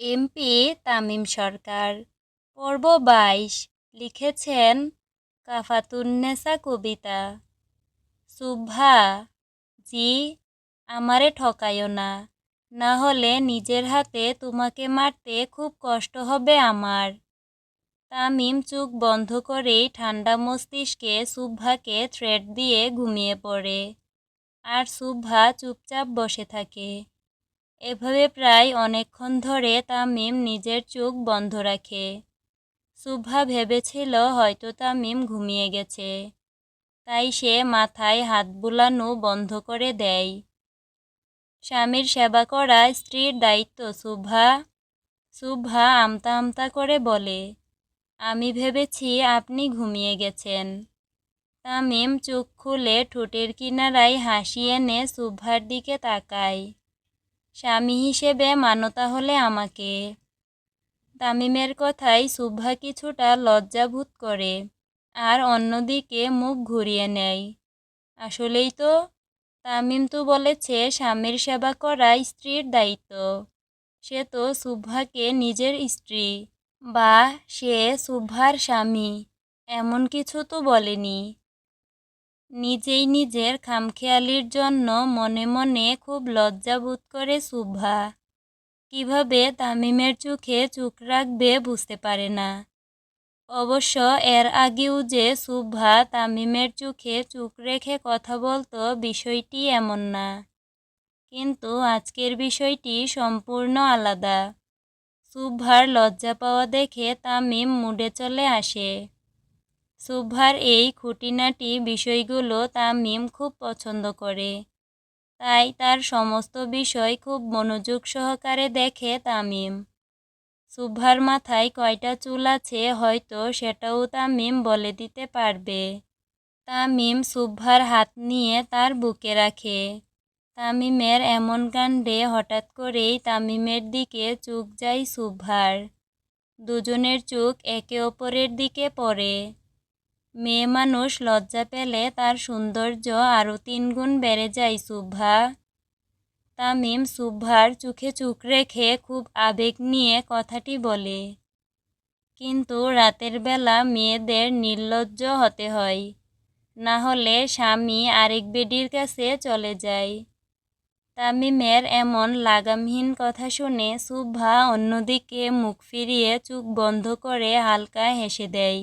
MP Tamim সরকার। পর্ব বাইশ, লিখেছেন কাফাতুন্নেসা কবিতা। সুভা, জি, আমারে ঠকায়ো না। না হলে নিজের হাতে তোমাকে মারতে খুব কষ্ট হবে আমার। তামিম চোখ বন্ধ করেই ঠান্ডা মস্তিষ্কে সুভাকে থ্রেড দিয়ে ঘুমিয়ে পড়ে। আর সুভা চুপচাপ বসে থাকে। এভাবে প্রায় অনেকক্ষণ ধরে তামিম নিজের চোখ বন্ধ রাখে। সুভা ভেবেছিল হয়তো তামিম ঘুমিয়ে গেছে। তাই সে মাথায় হাত বুলানো বন্ধ করে দেয়। স্বামীর সেবা করা স্ত্রীর দায়িত্ব সুভা। সুভা আমতা আমতা করে বলে, আমি ভেবেছি আপনি ঘুমিয়ে গেছেন। তামিম চোখ খুলে ঠোঁটের কিনারায় হাসি এনে সুভার দিকে তাকায়। স্বামী হিসেবে মানো হলে আমাকে। তামিমের কথায় সুভা কিছুটা লজ্জাবোধ করে, আর অন্যদিকে মুখ ঘুরিয়ে নেয়। আসলেই তো, তামিম তো বলেছে স্বামীর সেবা করা স্ত্রীর দায়িত্ব। সে তো সুভাকে নিজের স্ত্রী, বা সে সুভার স্বামী, এমন কিছু তো বলেনি। নিজেই নিজের খামখেয়ালির জন্য মনে মনে খুব লজ্জা বোধ করে সুভা কীভাবে তামিমের চোখে চোখ রাখবে বুঝতে পারে না। অবশ্য এর আগেও যে সুভা তামিমের চোখে চোখ রেখে কথা বলতো বিষয়টি এমন না। কিন্তু আজকের বিষয়টি সম্পূর্ণ আলাদা। সুভার লজ্জা পাওয়া দেখে তামিম মুডে চলে আসে। সুভার এই খুঁটিনাটি বিষয়গুলো তামিম খুব পছন্দ করে। তাই তার সমস্ত বিষয় খুব মনোযোগ সহকারে দেখে তামিম সুভার মাথায় কয়টা চুল আছে হয়তো সেটাও তামিম বলে দিতে পারবে। তামিম সুভার হাত নিয়ে তার বুকে রাখে। তামিমের এমন কাণ্ডে হঠাৎ করেই তামিমের দিকে চোখ যায় সুভার। দুজনের চোখ একে অপরের দিকে পড়ে। মেয়ে মানুষ লজ্জা পেলে তার সৌন্দর্য আরও তিনগুণ বেড়ে যায়, সুভা। তামিম সুভার চোখে চোখ রেখে খুব আবেগ নিয়ে কথাটি বলে, কিন্তু রাতের বেলা মেয়েদের নির্লজ্জ হতে হয়। না হলে স্বামী আরেক বেডির কাছে চলে যায়। তামিমের এমন লাগামহীন কথা শুনে সুভা অন্যদিকে মুখ ফিরিয়ে চোখ বন্ধ করে হালকা হেসে দেয়।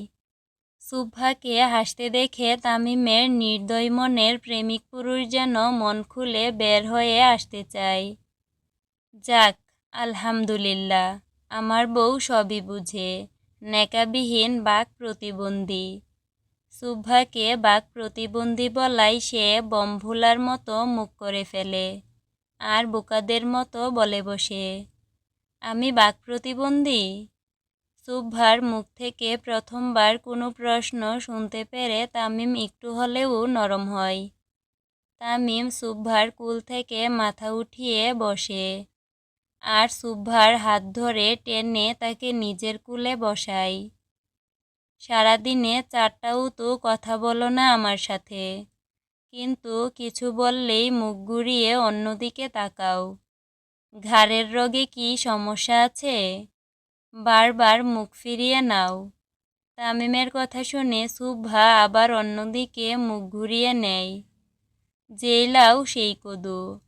সুভাকে হাসতে দেখে তামিমের নির্দয় মনের প্রেমিক পুরুষ যেন মন খুলে বের হয়ে আসতে চায়। যাক, আলহামদুলিল্লাহ, আমার বউ সবই বুঝে নেকাবিহীন বাক প্রতিবন্ধী। সুভাকে বাক প্রতিবন্ধী বলাই সে বমভুলার মতো মুখ করে ফেলে, আর বোকাদের মতো বলে বসে। আমি বাক প্রতিবন্ধী? সুভার মুখ থেকে প্রথমবার কোনো প্রশ্ন শুনতে পেরে তামিম একটু হলেও নরম হয়। তামিম সুভার কুল থেকে মাথা উঠিয়ে বসে। আর সুভার হাত ধরে টেনে তাকে নিজের কুলে বসায়। সারাদিনে চারটাও তো কথা বলো না আমার সাথে। কিন্তু কিছু বললেই মুখ ঘুরিয়ে অন্যদিকে তাকাও। ঘাড়ের রোগে কি সমস্যা আছে? বারবার মুখ ফিরিয়ে নাও। তামিমের কথা শুনে সুভা আবার অন্যদিকে মুখ ঘুরিয়ে নেয়। যেই লাউ, সেই কদু।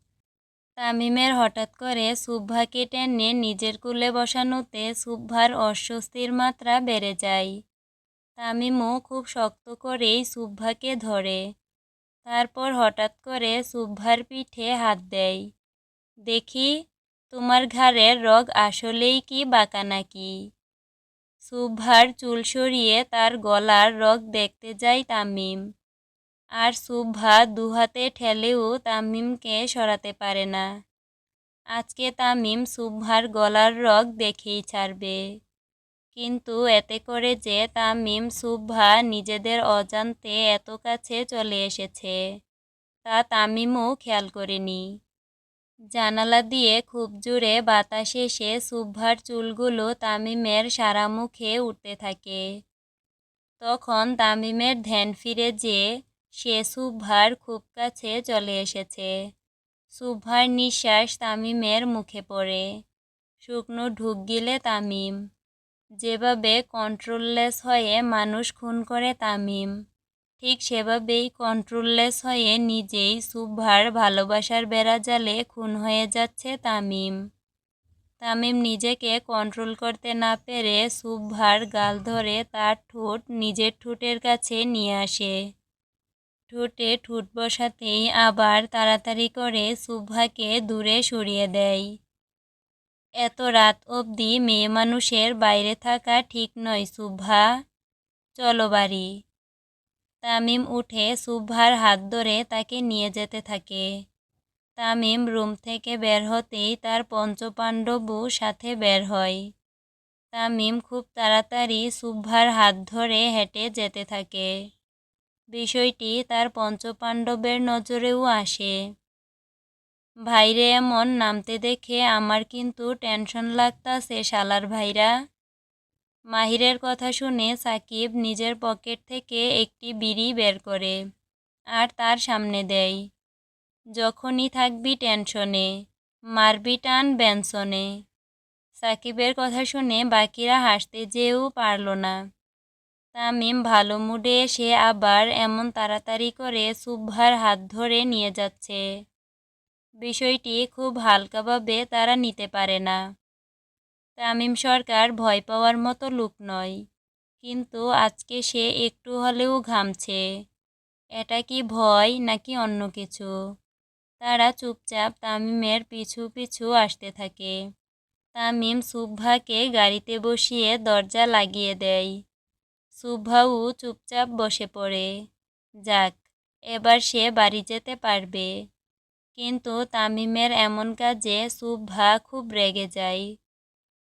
তামিমের হঠাৎ করে সুভাকে টেনে নিজের কুলে বসানোতে সুভার অস্বস্তির মাত্রা বেড়ে যায়। তামিমও খুব শক্ত করেই সুভাকে ধরে। তারপর হঠাৎ করে সুভার পিঠে হাত দেয়। দেখি তোমার ঘাড়ের রগ আসলেই কি বাঁকা নাকি? সুভার চুল সরিয়ে তার গলার রগ দেখতে যায় তামিম। আর সুভা দুহাতে ঠেলেও তামিমকে সরাতে পারে না। আজকে তামিম সুভার গলার রগ দেখেই ছাড়বে। কিন্তু এতে করে যে তামিম সুভা নিজেদের অজান্তে এত কাছে চলে এসেছে, তা তামিমও খেয়াল করেনি। জানালা দিয়ে খুব জোরে বাতাস এসে সুভার চুলগুলো তামিমের সারা মুখে উঠতে থাকে। তখন তামিমের ধ্যান ফিরে যে সে সুভার খুব কাছে চলে এসেছে। সুভার নিঃশ্বাস তামিমের মুখে পড়ে। শুকনো ঢুক গিলে তামিম। যেভাবে কন্ট্রোললেস হয়ে মানুষ খুন করে তামিম। ঠিক সেভাবেই কন্ট্রোললেস হয়ে নিজেই সুভার ভালোবাসার বেড়াজালে খুন হয়ে যাচ্ছে তামিম। তামিম নিজেকে কন্ট্রোল করতে না পেরে সুভার গাল ধরে তার ঠোঁট নিজের ঠোঁটের কাছে নিয়ে আসে। ঠোঁটে ঠোঁট বসাতেই আবার তাড়াতাড়ি করে সুভাকে দূরে সরিয়ে দেয়। এত রাত অবধি মেয়ে মানুষের বাইরে থাকা ঠিক নয় সুভা। চলো বাড়ি। তামিম উঠে সুভার হাত ধরে তাকে নিয়ে যেতে থাকে। তামিম রুম থেকে বের হতেই তার পঞ্চপাণ্ডবও সাথে বের হয়। তামিম খুব তাড়াতাড়ি সুভার হাত ধরে হেঁটে যেতে থাকে। বিষয়টি তার পঞ্চপাণ্ডবের নজরেও আসে। ভাইরে এমন নামতে দেখে আমার কিন্তু টেনশন লাগতাছে শালার ভাইরা। মাহিরের কথা শুনে সাকিব নিজের পকেট থেকে একটি বিড়ি বের করে আর তার সামনে দেয়। যখনই থাকবি টেনশনে, মারবি টান বেনসনে। সাকিবের কথা শুনে বাকিরা হাসতে যেও পারল না। তামিম ভালো মুডে এসে আবার এমন তাড়াতাড়ি করে সুভার হাত ধরে নিয়ে যাচ্ছে। বিষয়টি খুব হালকাভাবে তারা নিতে পারে না। তামিম সরকার ভয় পাওয়ার মতো লোক নয়। কিন্তু আজকে সে একটু হলেও ঘামছে। এটা কি ভয় নাকি অন্য কিছু? তারা চুপচাপ তামিমের পিছু পিছু আসতে থাকে। তামিম সুভাকে গাড়িতে বসিয়ে দরজা লাগিয়ে দেয়। সুভাও চুপচাপ বসে পড়ে। যাক, এবার সে বাড়ি যেতে পারবে। কিন্তু তামিমের এমন কাজে সুভা খুব রেগে যায়।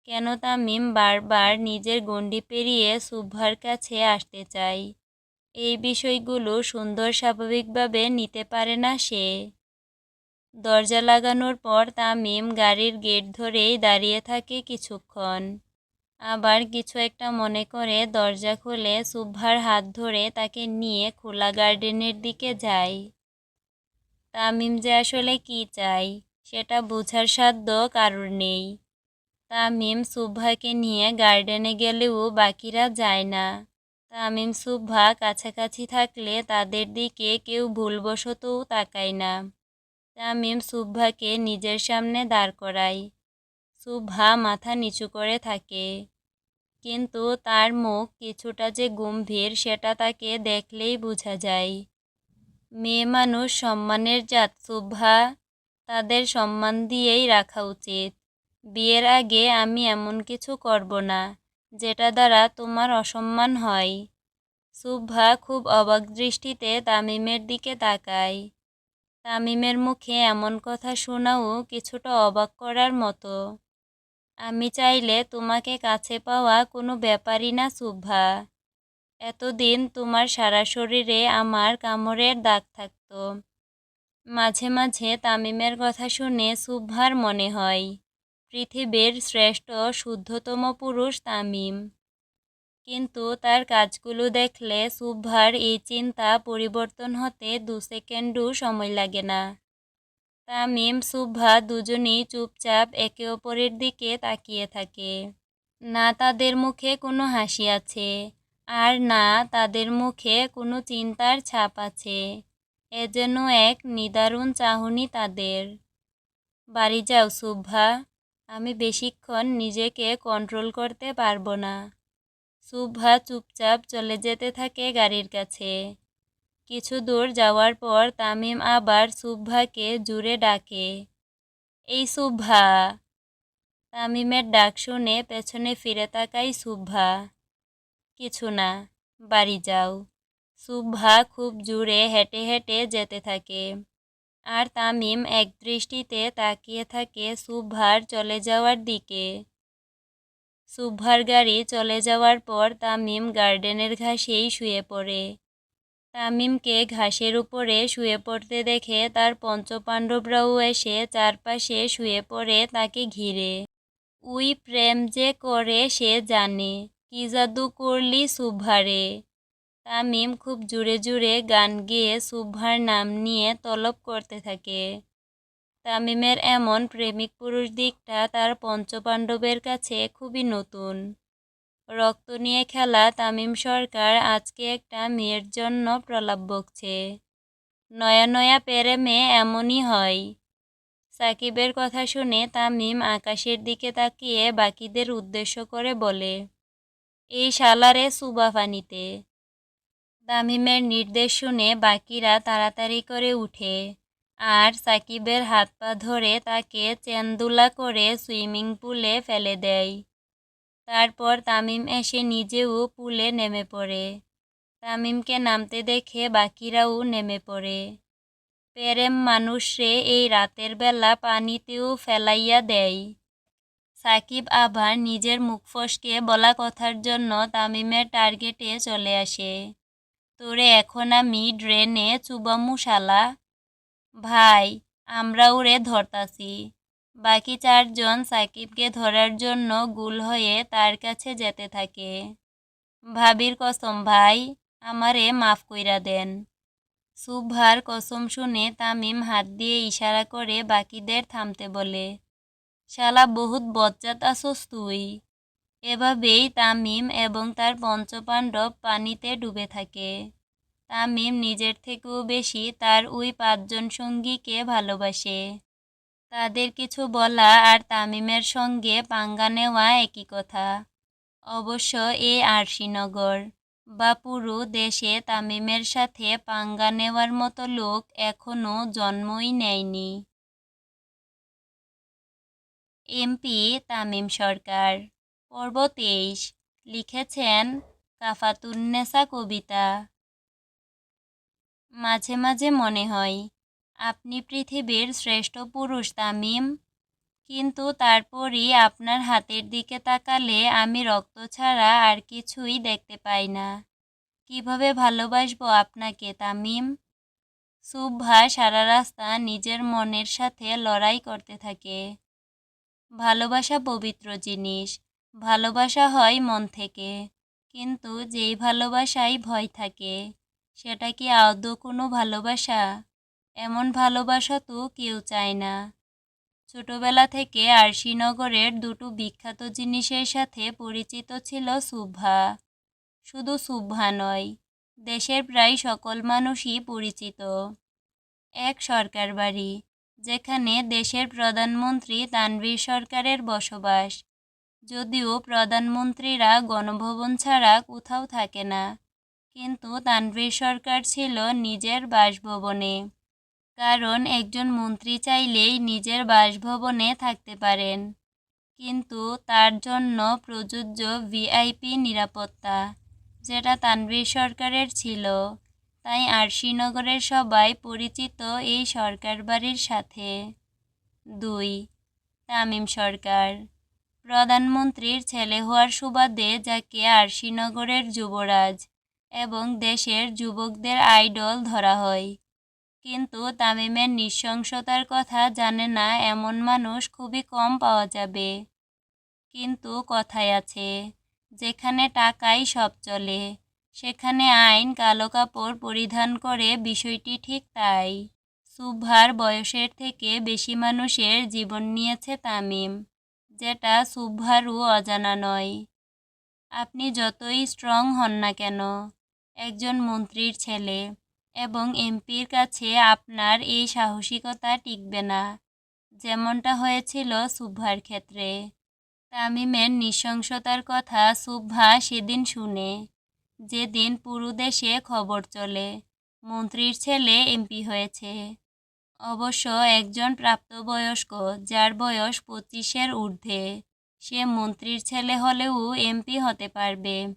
কেন তামিম বারবার নিজের গণ্ডি পেরিয়ে সুভার কাছে আসতে চায়। এই বিষয়গুলো সুন্দর স্বাভাবিকভাবে নিতে পারে না সে। দরজা লাগানোর পর তামিম গাড়ির গেট ধরেই দাঁড়িয়ে থাকে কিছুক্ষণ। আবার কিছু একটা মনে করে দরজা খুলে সুভার হাত ধরে তাকে নিয়ে খোলা গার্ডেনের দিকে যায়। তামিম যে আসলে কি চাই সেটা বোঝার সাধ্য কারোর নেই। তামিম সুভাকে নিয়ে গার্ডেনে গেলেও বাকিরা যায় না। তামিম সুভা কাছাকাছি থাকলে তাদের দিকে কেউ ভুলবশতও তাকায় না। তামিম সুভাকে নিজের সামনে দাঁড় করায়। সুভা মাথা নিচু করে থাকে। কিন্তু তার মুখ কিছুটা যে গম্ভীর সেটা তাকে দেখলেই বোঝা যায়। মেয়ে মানুষ সম্মানের জাত সুভা তাদের সম্মান দিয়েই রাখা উচিত। বিয়ের আগে আমি এমন কিছু করব না, যেটা দ্বারা তোমার অসম্মান হয়। সুভা খুব অবাক দৃষ্টিতে তামিমের দিকে তাকায়। তামিমের মুখে এমন কথা শোনাও কিছুটা অবাক করার মতো। আমি চাইলে তোমাকে কাছে পাওয়া কোনো ব্যাপারই না, সুভা। এতদিন তোমার সারা শরীরে আমার কামড়ের দাগ থাকত। মাঝে মাঝে তামিমের কথা শুনে সুভার মনে হয় পৃথিবীর শ্রেষ্ঠ শুদ্ধতম পুরুষ তামিম। কিন্তু তার কাজগুলো দেখলে সুভার এই চিন্তা পরিবর্তন হতে দু সেকেন্ডও সময় লাগে না। তামিম, সুভা দুজনেই চুপচাপ একে অপরের দিকে তাকিয়ে থাকে। না তাদের মুখে কোনো হাসি আছে, আর না তাদের মুখে কোনো চিন্তার ছাপ আছে। এ যেন এক নিদারুণ চাহনি তাদের। বাড়ি যাও, সুভা। আমি বেশিক্ষণ নিজেকে কন্ট্রোল করতে পারব না। সুভা চুপচাপ চলে যেতে থাকে গাড়ির কাছে। কিছু দূর যাওয়ার পর তামিম আবার সুভাকে জুড়ে ডাকে। এই সুভা! তামিমের ডাক শুনে পেছনে ফিরে তাকাই সুভা। কিছু না, বাড়ি যাও। সুভা খুব জুড়ে হেঁটে হেঁটে যেতে থাকে। আর তামিম এক দৃষ্টিতে তাকিয়ে থাকে সুভার চলে যাওয়ার দিকে। সুভার গাড়ি চলে যাওয়ার পর তামিম গার্ডেনের ঘাসেই শুয়ে পড়ে। তামিমকে ঘাসের উপরে শুয়ে পড়তে দেখে তার পঞ্চপাণ্ডবরাও এসে চারপাশে শুয়ে পড়ে তাকে ঘিরে। উই প্রেম যে করে সে জানে, কি জাদু করলি সুভারে তামিম খুব জুড়ে জুড়ে গান গেয়ে সুভার নাম নিয়ে তলব করতে থাকে। তামিমের এমন প্রেমিক পুরুষ দিকটা তার পঞ্চপাণ্ডবের কাছে খুবই নতুন। রক্ত নিয়ে খেলা তামিম সরকার আজকে একটা মেয়ের জন্য প্রলাপ বকছে। নয়া নয়া প্রেমে এমনই হয়। সাকিবের কথা শুনে তামিম আকাশের দিকে তাকিয়ে বাকিদের উদ্দেশ্য করে বলে, এই শালারে সুবা ফানিতে তামিমের নির্দেশ শুনে বাকিরা তাড়াতাড়ি করে উঠে আর সাকিবের হাত পা ধরে তাকে চেন্দুলা করে সুইমিং পুলে ফেলে দেয়। তারপর তামিম এসে নিজেও পুলে নেমে পড়ে। তামিমকে নামতে দেখে বাকিরাও নেমে পড়ে। প্রেম মানুষে এই রাতের বেলা পানিতেও ফেলাইয়া দেয়। সাকিব আবার নিজের মুখ ফসকে বলা কথার জন্য তামিমের টার্গেটে চলে আসে। তোরে এখন আমি ড্রেনে চুবামু শালা ভাই, আমরা ওরে ধরতাছি। বাকি চারজন সাকিবকে ধরার জন্য গুল হয়ে তার কাছে যেতে থাকে। ভাবির কসম, ভাই, আমারে মাফ কইরা দেন। সুভার কসম শুনে তামিম হাত দিয়ে ইশারা করে বাকিদের থামতে বলে, শালা বহুত বজ্জাত আসস তুই। এভাবেই তামিম এবং তার পঞ্চপাণ্ডব পানিতে ডুবে থাকে। তামিম নিজের থেকেও বেশি তার ওই পাঁচজন সঙ্গীকে ভালোবাসে। তাদের কিছু বলা আর তামিমের সঙ্গে পাঙ্গা নেওয়া একই কথা। অবশ্য এ আরশিনগর বা পুরো দেশে তামিমের সাথে পাঙ্গা নেওয়ার মতো লোক এখনও জন্মই নেয়নি। এমপি তামিম সরকার পর্ব তেইশ। লিখেছেন কাফাতুন্নেসা কবিতা। মাঝে মাঝে মনে হয়, আপনি পৃথিবীর শ্রেষ্ঠ পুরুষ তামিম, কিন্তু তারপরই আপনার হাতের দিকে তাকালে আমি রক্ত ছাড়া আর কিছুই দেখতে পাই না। কীভাবে ভালোবাসবো আপনাকে তামিম? সুভা সারা রাস্তা নিজের মনের সাথে লড়াই করতে থাকে। ভালোবাসা পবিত্র জিনিস। ভালোবাসা হয় মন থেকে। কিন্তু যেই ভালোবাসায় ভয় থাকে, সেটা কি আদৌ কোনো ভালোবাসা? এমন ভালোবাসা তো কেউ চায় না। ছোটবেলা থেকে আরশিনগরের দুটো বিখ্যাত জিনিসের সাথে পরিচিত ছিল সুভা। শুধু সুভা নয়, দেশের প্রায় সকল মানুষই পরিচিত। এক সরকার বাড়ি, যেখানে দেশের প্রধানমন্ত্রী তানভীর সরকারের বসবাস। যদিও প্রধানমন্ত্রীরা গণভবন ছাড়া কোথাও থাকে না, কিন্তু তানভীর সরকার ছিল নিজের বাসভবনে। কারণ একজন মন্ত্রী চাইলেই নিজের বাসভবনে থাকতে পারেন। কিন্তু তার জন্য প্রযোজ্য ভিআইপি নিরাপত্তা, যেটা তানভীর সরকারের ছিল। তাই আরশিনগরের সবাই পরিচিত এই সরকার বাড়ির সাথে। দুই, তামিম সরকার প্রধানমন্ত্রীর ছেলে হওয়ার সুবাদে যাকে আরশিনগরের যুবরাজ এবং দেশের যুবকদের আইডল ধরা হয়। কিন্তু তামিমের নৃশংসতার কথা জানে না এমন মানুষ খুবই কম পাওয়া যাবে। কিন্তু কথায় আছে, যেখানে টাকাই সব চলে, সেখানে আইন কালো কাপড় পরিধান করে বিষয়টি ঠিক তাই। সুভার বয়সের থেকে বেশি মানুষের জীবন নিয়েছে তামিম। যেটা সুভারু অজানা নয়। আপনি যতই স্ট্রং হন না কেন, একজন মন্ত্রীর ছেলে এবং এমপির কাছে আপনার এই সাহসিকতা টিকবে না, যেমনটা হয়েছিল সুভার ক্ষেত্রে। তামিমের নৃশংসতার কথা সুভা সেদিন শুনে, যেদিন পুরো দেশে খবর চলে, মন্ত্রীর ছেলে এমপি হয়েছে। অবশ্য একজন প্রাপ্তবয়স্ক, যার বয়স পঁচিশের ঊর্ধ্বে। সে মন্ত্রীর ছেলে হলেও এমপি হতে পারবে।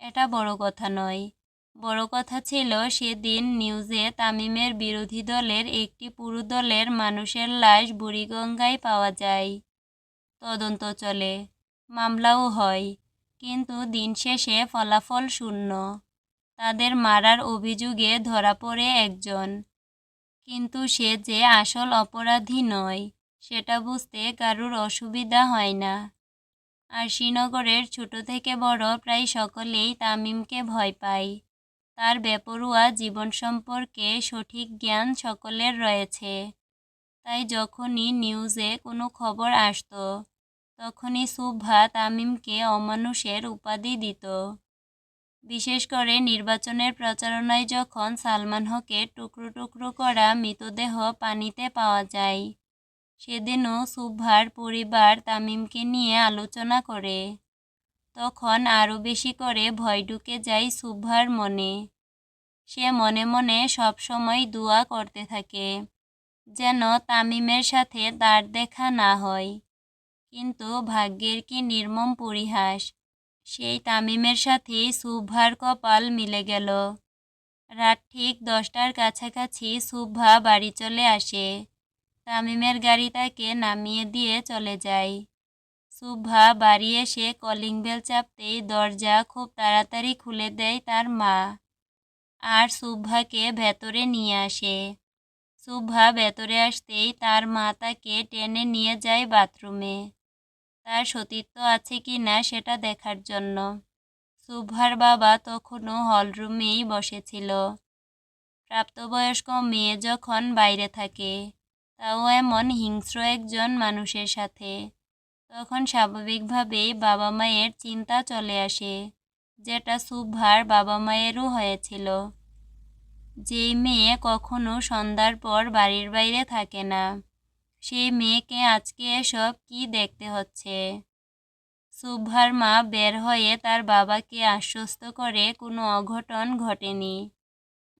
এটা বড় কথা নয়। বড় কথা ছিল সেদিন নিউজে তামিমের বিরোধী দলের একটি পুরু দলের মানুষের লাশ বুড়িগঙ্গায় পাওয়া যায়। তদন্ত চলে। মামলাও হয়। কিন্তু দিন শেষে ফলাফল শূন্য। তাদের মারার অভিযোগে ধরা পড়ে একজন। কিন্তু সে যে আসল অপরাধী নয়, সেটা বুঝতে কারুর অসুবিধা হয় না। আর শ্রীনগরের ছোট থেকে বড় প্রায় সকলেই তামিমকে ভয় পায়। তার বেপরুয়া জীবন সম্পর্কে সঠিক জ্ঞান সকলের রয়েছে। তাই যখনই নিউজে কোনো খবর আসতো, তখনই সুভা তামিমকে অমানুষের উপাধি দিত। বিশেষ করে নির্বাচনের প্রচারণায় যখন সালমান হকের টুকরো টুকরো করা মৃতদেহ পানিতে পাওয়া যায়, সেদিনও সুভার পরিবার তামিমকে নিয়ে আলোচনা করে। তখন আরও বেশি করে ভয় ঢুকে যায় সুভার মনে। সে মনে মনে সবসময় দোয়া করতে থাকে, যেন তামিমের সাথে তার দেখা না হয়। কিন্তু ভাগ্যের কি নির্মম পরিহাস সেই তামিমের সাথে সুভার কপাল মিলে গেল। রাত ঠিক দশটার কাছাকাছি সুভা বাড়ি চলে আসে। তামিমের গাড়ি তাকে নামিয়ে দিয়ে চলে যায়। সুভা বাড়ি এসে কলিং বেল চাপতেই দরজা খুব তাড়াতাড়ি খুলে দেয় তার মা আর সুভাকে ভেতরে নিয়ে আসে। সুভা ভেতরে আসতেই তার মা তাকে টেনে নিয়ে যায় বাথরুমে। তার সতীত্ব আছে কি না সেটা দেখার জন্য। সুভার বাবা তখনও হলরুমেই বসেছিল। প্রাপ্তবয়স্ক মেয়ে যখন বাইরে থাকে, তাও এমন হিংস্র একজন মানুষের সাথে। তখন স্বাভাবিকভাবেই বাবা মায়ের চিন্তা চলে আসে, যেটা সুভার বাবা মায়েরও হয়েছিল। যেই মেয়ে কখনো সন্ধ্যার পর বাড়ির বাইরে থাকে না। সেই মেয়েকে আজকে এসব কি দেখতে হচ্ছে? সুভার মা বের হয়ে তার বাবাকে আশ্বস্ত করে কোনো অঘটন ঘটেনি।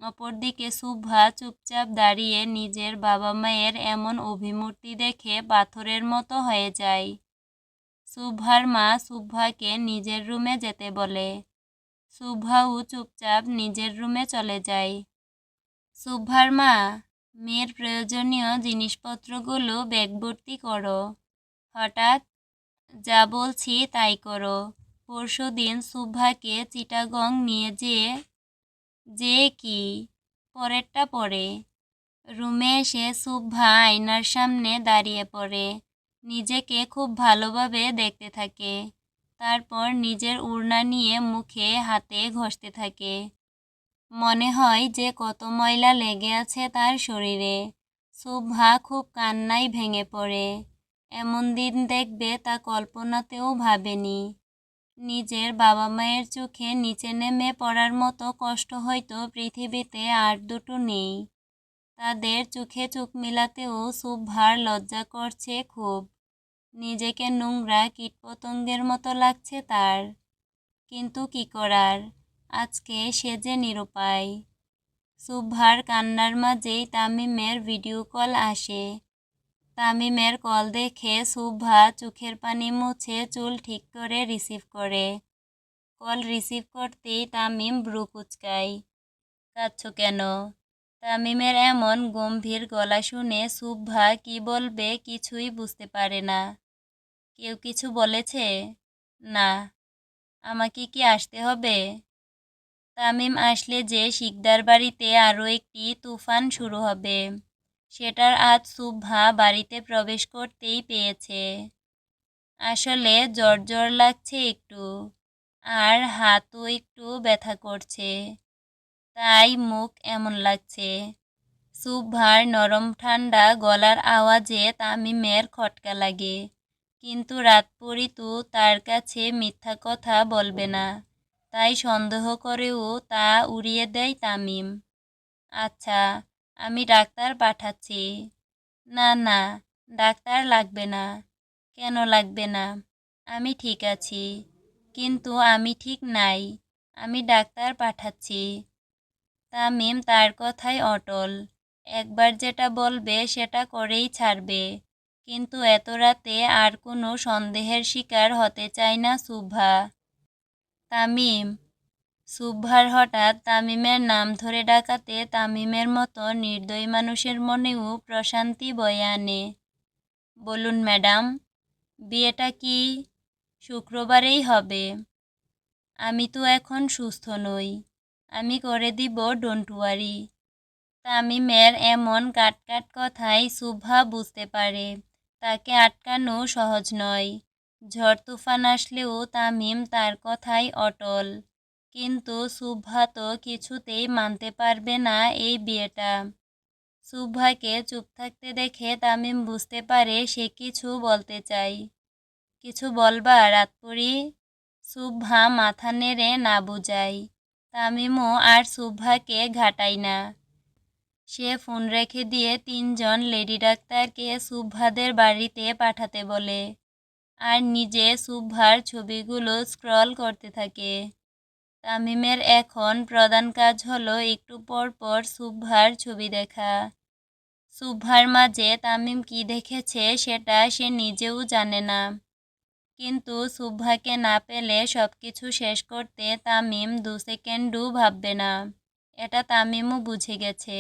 অপরদিকে সুভা চুপচাপ দাঁড়িয়ে নিজের বাবা মায়ের এমন অভিমূর্তি দেখে পাথরের মতো হয়ে যায়। সুভার মা সুভাকে নিজের রুমে যেতে বলে। সুভাও চুপচাপ নিজের রুমে চলে যায়। সুভার মা মেয়ের প্রয়োজনীয় জিনিসপত্রগুলো ব্যাগ ভর্তি করো। হঠাৎ যা বলছি তাই করো। পরশু দিন সুভাকে চিটাগং নিয়ে যেয়ে যে কি? পরেরটা পরে। রুমে এসে সুভা আয়নার সামনে দাঁড়িয়ে পড়ে। নিজেকে খুব ভালোভাবে দেখতে থাকে। তারপর নিজের উড়না নিয়ে মুখে হাতে ঘষতে থাকে। মনে হয় যে কত ময়লা লেগে আছে তার শরীরে। সুভা খুব কান্নায় ভেঙে পড়ে। এমন দিন দেখবে তা কল্পনাতেও ভাবেনি। নিজের বাবা মায়ের চোখে নিচে নেমে পড়ার মতো কষ্ট হয়তো পৃথিবীতে আর দুটো নেই। তাদের চোখে চোখ মিলাতেও সুভার লজ্জা করছে খুব। নিজেকে নোংরা কীটপতঙ্গের মতো লাগছে তার। কিন্তু কি করার? আজকে সেজে নিরুপায়। সুভার কান্নার মাঝেই তামিমের ভিডিও কল আসে। তামিমের কল দেখে সুভা চোখের পানি মুছে চুল ঠিক করে রিসিভ করে। কল রিসিভ করতেই তামিম ব্রু কুচকায়। কাঁদছ কেন? তামিমের এমন গম্ভীর গলা শুনে সুভা কি বলবে কিছুই বুঝতে পারে না। কেউ কিছু বলেছে? না। আমাকে কি আসতে হবে? তামিম আসলে যে শিকদার বাড়িতে আরও একটি তুফান শুরু হবে, সেটার আজ সুভা বাড়িতে প্রবেশ করতেই পেয়েছে। আসলে জ্বর লাগছে একটু, আর হাতও একটু ব্যথা করছে, তাই মুখ এমন লাগছে। সুভার নরম ঠান্ডা গলার আওয়াজে তামিমের খটকা লাগে, কিন্তু রাত পরিতু তার কাছে মিথ্যা কথা বলবে না। তাই সন্দেহ করেও তা উড়িয়ে দেয় তামিম। আচ্ছা আমি ডাক্তার পাঠাচ্ছি। না না, ডাক্তার লাগবে না। কেন লাগবে না? আমি ঠিক আছি। কিন্তু আমি ঠিক নাই। আমি ডাক্তার পাঠাচ্ছি। তামিম তার কথায় অটল। একবার যেটা বলবে সেটা করেই ছাড়বে। কিন্তু এত রাতে আর কোনো সন্দেহের শিকার হতে চায় না সুভা তামিম। সুভার হঠাৎ তামিমের নাম ধরে ডাকাতে তামিমের মতো নির্দয়ী মানুষের মনেও প্রশান্তি বয়ে আনে। বলুন, ম্যাডাম, বিয়েটা কি শুক্রবারেই হবে? আমি তো এখন সুস্থ নই। আমি করে দিব ডোন্টুয়ারি তামিমের এমন কাটকাট কথাই সুভা বুঝতে পারে। তাকে আটকানো সহজ নয়। ঝড় তুফান আসলেও তামিম তার কথাই অটল। কিন্তু সুভা তো কিছুতেই মানতে পারবে না এই বিয়েটা। সুভাকে চুপ থাকতে দেখে তামিম বুঝতে পারে সে কিছু বলতে চাই। কিছু বলবা রাতপুরি সুভা মাথা নেড়ে না বুঝায়। তামিমও আর সুভাকে ঘাটায় না। সে ফোন রেখে দিয়ে তিনজন লেডি ডাক্তারকে সুভাদের বাড়িতে পাঠাতে বলে। আর নিজে সুভার ছবিগুলো স্ক্রল করতে থাকে। তামিমের এখন প্রধান কাজ হলো একটু পর পর সুভার ছবি দেখা। সুভার মাঝে তামিম কি দেখেছে সেটা সে নিজেও জানে না। কিন্তু সুভাকে না পেলে সব কিছু শেষ করতে তামিম দু সেকেন্ডও ভাববে না। এটা তামিমও বুঝে গেছে।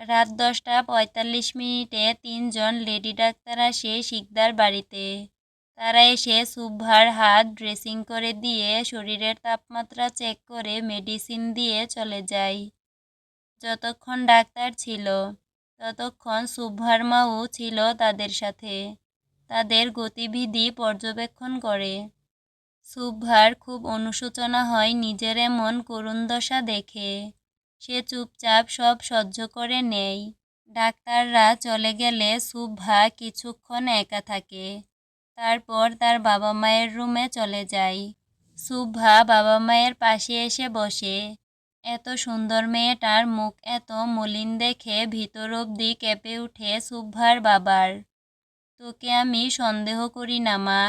রাত দশটা পঁয়তাল্লিশ মিনিটে তিনজন লেডি ডাক্তার আসে শিকদার বাড়িতে। তারা এসে সুভার হাত ড্রেসিং করে দিয়ে শরীরের তাপমাত্রা চেক করে মেডিসিন দিয়ে চলে যায়। যতক্ষণ ডাক্তার ছিল, ততক্ষণ সুভার মাও ছিল তাদের সাথে। তাদের গতিবিধি পর্যবেক্ষণ করে। সুভার খুব অনুশোচনা হয় নিজের এমন করুণ দশা দেখে। সে চুপচাপ সব সহ্য করে নেয় ডাক্তাররা চলে গেলে সুভা কিছুক্ষণ একা থাকে। তারপর তার বাবা মায়ের রুমে চলে যায়। সুভা বাবা মায়ের পাশে এসে বসে। এত সুন্দর মেয়েটার মুখ এত মলিন দেখে ভিতর অবধি কেঁপে উঠে সুভার বাবার। তোকে আমি সন্দেহ করি না, মা।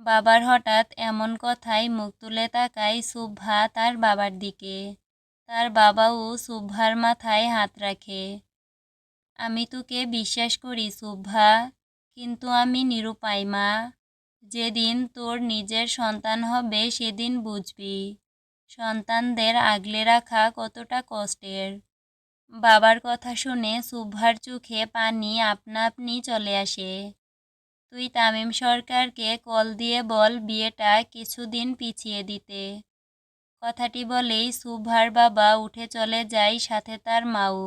বাবার হঠাৎ এমন কথায় মুখ তুলে তাকায় সুভা তার বাবার দিকে। তার বাবাও সুভার মাথায় হাত রাখে। আমি তোকে বিশ্বাস করি সুভা কিন্তু আমি নিরুপায় মা। যেদিন তোর নিজের সন্তান হবে, সেদিন বুঝবি, সন্তানদের আগলে রাখা কতটা কষ্টের। বাবার কথা শুনে সুভার চোখে পানি আপনা আপনি চলে আসে। তুই তামিম সরকারকে কল দিয়ে বল বিয়েটা কিছুদিন পিছিয়ে দিতে। কথাটি বলেই সুভার বাবা উঠে চলে যায় সাথে তার মাও।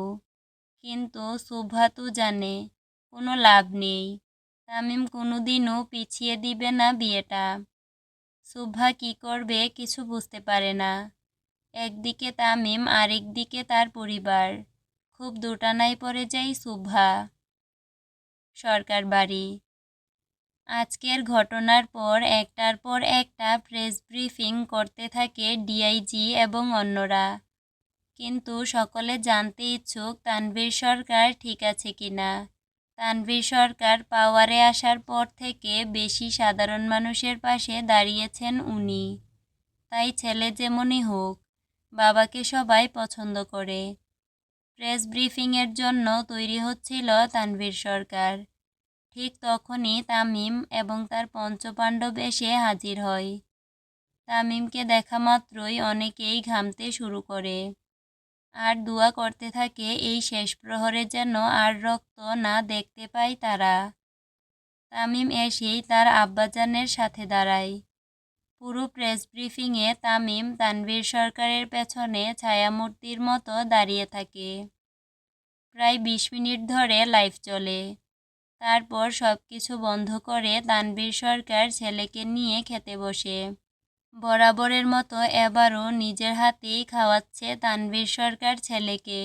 কিন্তু সুভা তো জানে, কোনো লাভ নেই। তামিম কোনোদিনও পিছিয়ে দিবে না বিয়েটা। সুভা কি করবে কিছু বুঝতে পারে না। একদিকে তামিম আরেক দিকে তার পরিবার। খুব দুটানায় পড়ে যায় সুভা। সরকার বাড়ি। আজকের ঘটনার পর একটার পর একটা প্রেস ব্রিফিং করতে থাকে ডিআইজি এবং অন্যরা। কিন্তু সকলে জানতে ইচ্ছুক তানভীর সরকার ঠিক আছে কিনা। তানভীর সরকার পাওয়ারে আসার পর থেকে বেশি সাধারণ মানুষের পাশে দাঁড়িয়েছেন উনি। তাই ছেলে যেমনই হোক, বাবাকে সবাই পছন্দ করে। প্রেস ব্রিফিংয়ের জন্য তৈরি হচ্ছিল তানভীর সরকার। ঠিক তখনই তামিম এবং তার পঞ্চপাণ্ডব এসে হাজির হয়। তামিমকে দেখা মাত্রই অনেকেই ঘামতে শুরু করে। আর দোয়া করতে থাকে এই শেষ প্রহরে যেন আর রক্ত না দেখতে পায় তারা। তামিম এসেই তার আব্বাজানের সাথে দাঁড়ায়। পুরো প্রেস ব্রিফিংয়ে তামিম তানভীর সরকারের পেছনে ছায়ামূর্তির মতো দাঁড়িয়ে থাকে। প্রায় বিশ মিনিট ধরে লাইভ চলে। তারপর সব কিছু বন্ধ করে তানভীর সরকার ছেলেকে নিয়ে খেতে বসে। বরাবরের মতো এবারও নিজের হাতেই খাওয়াচ্ছে তানভীর সরকার ছেলেকে।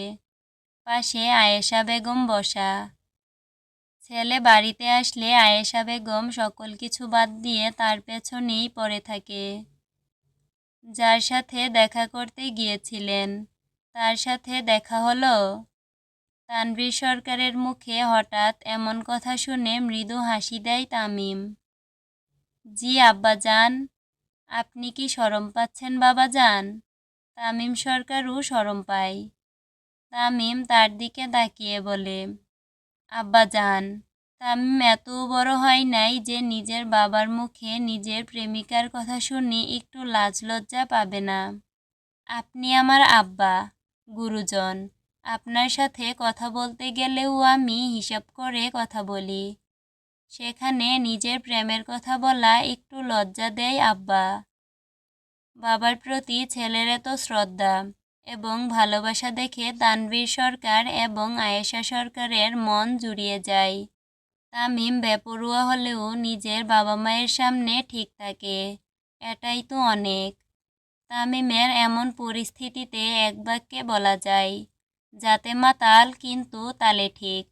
পাশে আয়েশা বেগম বসা। ছেলে বাড়িতে আসলে আয়েশা বেগম সকল কিছু বাদ দিয়ে তার পেছনেই পড়ে থাকে। যার সাথে দেখা করতে গিয়েছিলেন, তার সাথে দেখা হলো? তানভীর সরকারের মুখে হঠাৎ এমন কথা শুনে মৃদু হাসি দেয় তামিম। জি, আব্বাজান, আপনি কি সরম পাচ্ছেন, বাবাজান? তামিম সরকারও সরম পায়। তামিম তার দিকে তাকিয়ে বলে, আব্বাজান, তামিম এত বড় হয় নাই যে নিজের বাবার মুখে নিজের প্রেমিকার কথা শুনে একটু লাজ লজ্জা পাবে না। আপনি আমার আব্বা, গুরুজন। আপনার সাথে কথা বলতে গেলেও আমি হিসাব করে কথা বলি। সেখানে নিজের প্রেমের কথা বলা একটু লজ্জা দেয় আব্বা। বাবার প্রতি ছেলের এত শ্রদ্ধা এবং ভালোবাসা দেখে তানভীর সরকার এবং আয়েশা সরকারের মন জুড়িয়ে যায়। তামিম বেপরুয়া হলেও নিজের বাবা মায়ের সামনে ঠিক থাকে, এটাই তো অনেক। তামিমের এমন পরিস্থিতিতে এক বাক্যে বলা যায় যাতে মাতাল কিন্তু তালে ঠিক।